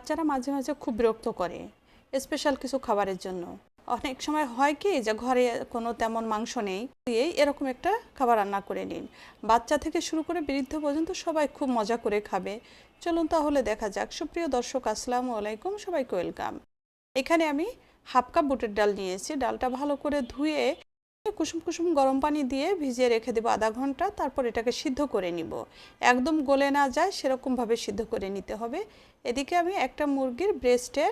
বাচ্চারা মাঝে মাঝে খুব বিরক্ত করে স্পেশাল কিছু খাবারের জন্য। অনেক সময় হয় কি যে ঘরে কোনো তেমন মাংস নেই দিয়েই এরকম একটা খাবার রান্না করে নিন। বাচ্চা থেকে শুরু করে বৃদ্ধ পর্যন্ত সবাই খুব মজা করে খাবে। চলুন তাহলে দেখা যাক। সুপ্রিয় দর্শক, আসসালামু আলাইকুম, সবাইকে ওয়েলকাম। এখানে আমি হাফ কাপ বুটের ডাল নিয়েছি। ডালটা ভালো করে ধুয়ে কুসুম কুসুম গরম পানি দিয়ে ভিজিয়ে রেখে দেবো আধা ঘণ্টা, তারপর এটাকে সিদ্ধ করে নিব। একদম গলে না যায় সেরকমভাবে সিদ্ধ করে নিতে হবে। এদিকে আমি একটা মুরগির ব্রেস্টের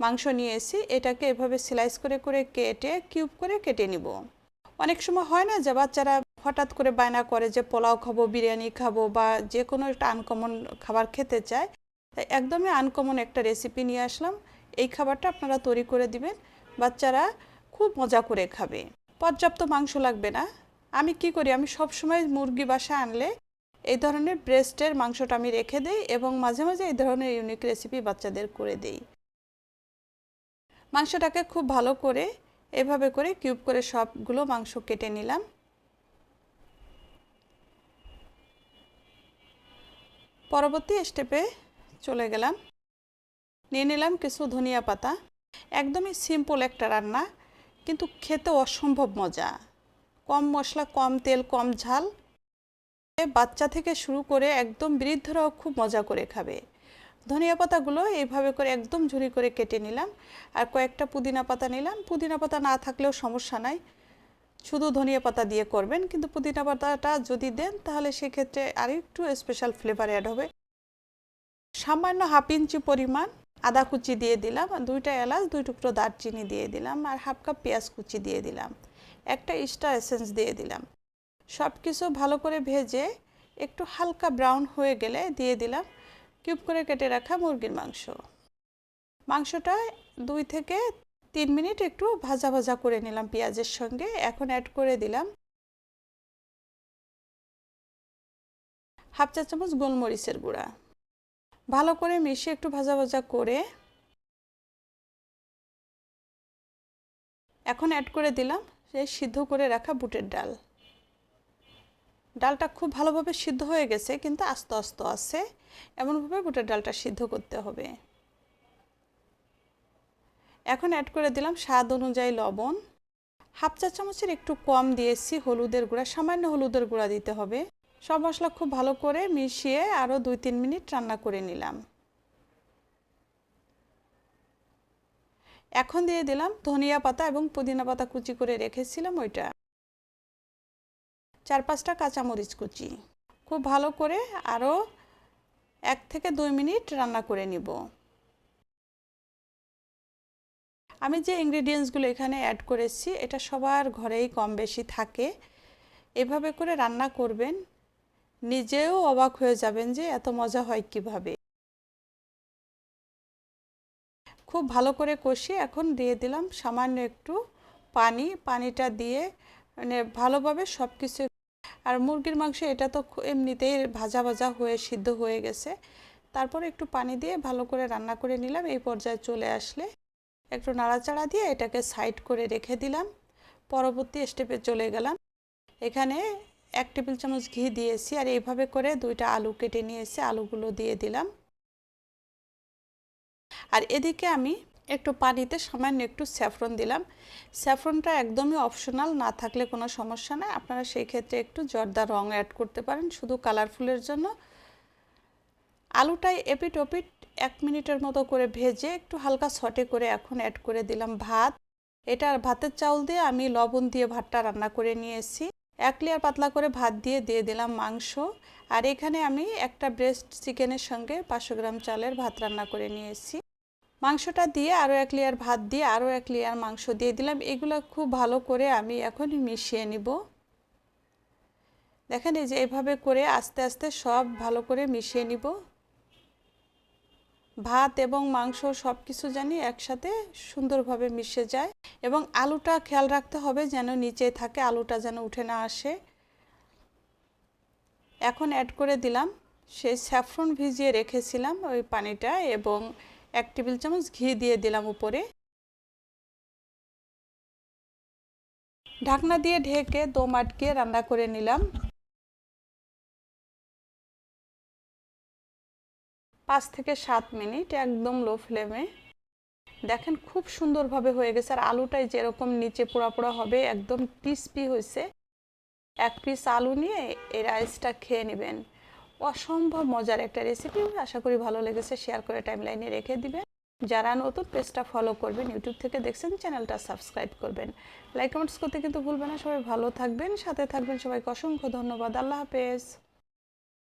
মাংস নিয়ে এসেছি, এটাকে এভাবে স্লাইস করে করে কেটে কিউব করে কেটে নিব। অনেক সময় হয় না যে বাচ্চারা হঠাৎ করে বায়না করে যে পোলাও খাব, বিরিয়ানি খাব বা যে কোনো একটা আনকমন খাবার খেতে চায়। তাই একদমই আনকমন একটা রেসিপি নিয়ে আসলাম। এই খাবারটা আপনারা তৈরি করে দিবেন। বাচ্চারা খুব মজা করে খাবে। পর্যাপ্ত মাংস লাগবে না। আমি কি করি? আমি সব সময় মুরগি বাসা আনলে এই ধরনের ব্রেস্টের মাংসটা আমি রেখে দেই এবং মাঝে মাঝে এই ধরনের ইউনিক রেসিপি বাচ্চাদের করে দেই। মাংসটাকে খুব ভালো করে এভাবে করে কিউব করে সবগুলো মাংস কেটে নিলাম। পরবর্তী স্টেপে চলে গেলাম। নিয়ে নিলাম কিছু ধনিয়া পাতা। একদমই সিম্পল একটা রান্না। কিন্তু খেতে অসম্ভব মজা। কম মশলা, কম তেল, কম ঝাল। বাচ্চা থেকে শুরু করে একদম বৃদ্ধরাও খুব মজা করে খাবে। ধনিয়া পাতাগুলো এইভাবে করে একদম ঝুরি করে কেটে নিলাম। আর কয়েকটা পুদিনা পাতা নিলাম। পুদিনা পাতা না থাকলেও সমস্যা নাই। শুধু ধনিয়া পাতা দিয়ে করবেন, কিন্তু পুদিনা পাতাটা যদি দেন, তাহলে সেক্ষেত্রে আরেকটু স্পেশাল ফ্লেভার অ্যাড হবে। সামান্য হাফ ইঞ্চি পরিমাণ আদা কুচি দিয়ে দিলাম আর দুইটা এলাচ, দুই টুকরো দারচিনি দিয়ে দিলাম আর হাফ কাপ পেঁয়াজ কুচি দিয়ে দিলাম। একটা স্টার এসেন্স দিয়ে দিলাম। সব কিছু ভালো করে ভেজে একটু হালকা ব্রাউন হয়ে গেলে দিয়ে দিলাম কিউব করে কেটে রাখা মুরগির মাংস। মাংসটা দুই থেকে তিন মিনিট একটু ভাজা ভাজা করে নিলাম পেঁয়াজের সঙ্গে। এখন অ্যাড করে দিলাম হাফ চা চামচ গোলমরিচের গুঁড়া। ভালো করে মিশিয়ে একটু ভাজা ভাজা করে এখন অ্যাড করে দিলাম সেই সিদ্ধ করে রাখা বুটের ডাল। ডালটা খুব ভালোভাবে সিদ্ধ হয়ে গেছে, কিন্তু আস্তে আস্তে আছে। এমনভাবে বুটের ডালটা সিদ্ধ করতে হবে। এখন অ্যাড করে দিলাম স্বাদ অনুযায়ী লবণ। হাফ চা চামচের একটু কম দিয়েছি, হলুদের গুঁড়া, সামান্য হলুদের গুঁড়া দিতে হবে। সব মশলা খুব ভালো করে মিশিয়ে আরও দুই তিন মিনিট রান্না করে নিলাম। এখন দিয়ে দিলাম ধনিয়া পাতা এবং পুদিনা পাতা কুচি করে রেখেছিলাম ওইটা। চার পাঁচটা কাঁচামরিচ কুচি। খুব ভালো করে আরও এক থেকে দুই মিনিট রান্না করে নিব। আমি যে ইনগ্রিডিয়েন্টসগুলো এখানে অ্যাড করেছি, এটা সবার ঘরেই কম বেশি থাকে। এভাবে করে রান্না করবেন। নিজেও অবাক হয়ে যাবেন যে এত মজা হয় কীভাবে। খুব ভালো করে কষিয়ে এখন দিয়ে দিলাম সামান্য একটু পানি। পানিটা দিয়ে মানে ভালোভাবে সব কিছু আর মুরগির মাংস এটা তো এমনিতেই ভাজা ভাজা হয়ে সিদ্ধ হয়ে গেছে। তারপর একটু পানি দিয়ে ভালো করে রান্না করে নিলাম। এই পর্যায়ে চলে আসলে একটু নাড়াচাড়া দিয়ে এটাকে সাইড করে রেখে দিলাম। পরবর্তী স্টেপে চলে গেলাম। এখানে এক টেবিল চামচ ঘি দিয়েছি আর এইভাবে করে দুইটা আলু কেটে নিয়েছি, আলুগুলো দিয়ে দিলাম। আর এদিকে আমি একটু পানিতে সামান্য একটু স্যাফরন দিলাম। স্যাফরনটা একদমই অপশনাল, না থাকলে কোনো সমস্যা নেই। আপনারা সেই ক্ষেত্রে একটু জর্দা রং অ্যাড করতে পারেন, শুধু কালারফুলের জন্য। আলুটাই এপিট ওপিট এক মিনিটের মতো করে ভেজে একটু হালকা সটে করে এখন অ্যাড করে দিলাম ভাত। এটা ভাতের চাউল দিয়ে আমি লবণ দিয়ে ভাতটা রান্না করে নিয়েছি। এক লেয়ার পাতলা করে ভাত দিয়ে দিয়ে দিলাম মাংস। আর এখানে আমি একটা ব্রেস্ট চিকেনের সঙ্গে পাঁচশো গ্রাম চালের ভাত রান্না করে নিয়েছি। মাংসটা দিয়ে আরও এক লেয়ার ভাত দিয়ে আরও এক লেয়ার মাংস দিয়ে দিলাম। এগুলো খুব ভালো করে আমি এখন মিশিয়ে নিব। দেখেন এই যে এভাবে করে আস্তে আস্তে সব ভালো করে মিশিয়ে নিব। ভাত এবং মাংস সব কিছু জানি একসাথে সুন্দরভাবে মিশে যায়। এবং আলুটা খেয়াল রাখতে হবে যেন নিচে থাকে, আলুটা যেন উঠে না আসে। এখন অ্যাড করে দিলাম, সেই স্যাফরন ভিজিয়ে রেখেছিলাম ওই পানিটা এবং এক টেবিল চামচ ঘি দিয়ে দিলাম উপরে। ঢাকনা দিয়ে ঢেকে দম আটকে রান্না করে নিলাম। পাঁচ থেকে সাত মিনিট একদম লো ফ্লেমে দেখেন খুব সুন্দরভাবে হয়ে গেছে। আর আলুটাই যেরকম নিচে পোড়া পোড়া হবে, একদম ক্রিস্পি হয়েছে। এক পিস আলু নিয়ে এই রাইসটা খেয়ে নেবেন। অসম্ভব মজার একটা রেসিপি আশা করি ভালো লেগেছে। শেয়ার করে টাইম লাইনে রেখে দিবেন। যারা নতুন পেজটা ফলো করবেন ইউটিউব থেকে দেখছেন চ্যানেলটা সাবস্ক্রাইব করবেন। লাইক কমেন্টস করতে কিন্তু ভুলবেন না। সবাই ভালো থাকবেন, সাথে থাকবেন। সবাইকে অসংখ্য ধন্যবাদ। আল্লাহ হাফেজ।